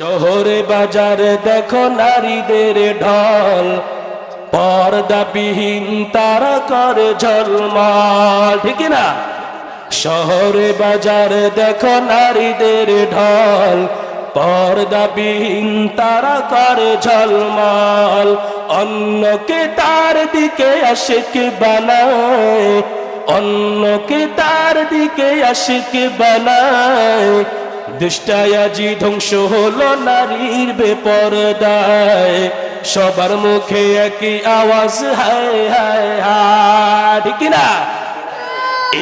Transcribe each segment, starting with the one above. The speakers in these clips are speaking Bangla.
শহরে বাজারে দেখো নারীদের ঢল। পর্দাবিহীন তারা করে ঝলমাল, ঠিক না? শহরে বাজারে দেখো নারীদের ঢল। পর্দাবিহীন তারা করে ঝলমাল। অন্যকে তার দিকে আশিক বানায়। অন্যকে তার দিকে আশিক বানায়। দুষ্টায়াজি ধ্বংস হলো নারীর বেপরদায়। সবার মুখে একই আওয়াজ, হায় হায় হায়। ঠিক না?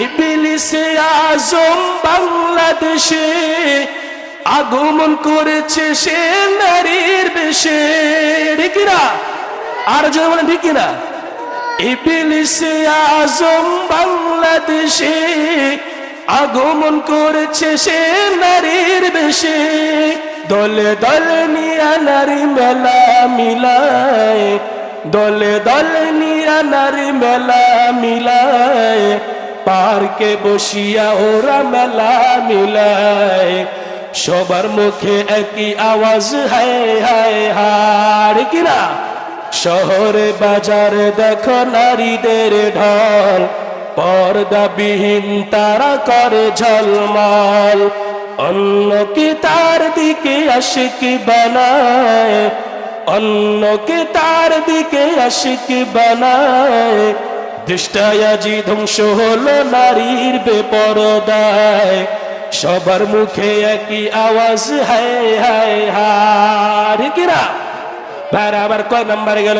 ইবিলিসে আজম বাংলাদেশে আগমন করেছে সে নারীর বেশে। ঠিক আর যদি বলেন, ঠিক না? ইবিলিসে আজম বাংলাদেশে আগমন করেছে সে নারীর বেশে। দলে দলে নিয়া নারী মেলা মিলায়। দলে দলে নিয়া নারী মেলা মিলায়। পার্কে বসিয়া ওরা মেলা মিলায়। সবার মুখে একই আওয়াজ, হায় হায় হার কিনা শহরে বাজারে দেখো নারীদের ঢল। পর্দাবিহীন তারা করে ঝলমাল। অন্যকে তার দিকে আশিক বানায়? অন্যকে তার দিকে আশিক বানায়? দৃষ্টায়াজি ধ্বংস হলো নারীর বেপরদায়। সবার মুখে একই আওয়াজ, হায় হায় হার কিরা ভাইরা, আবার কয় নাম্বারে গেল?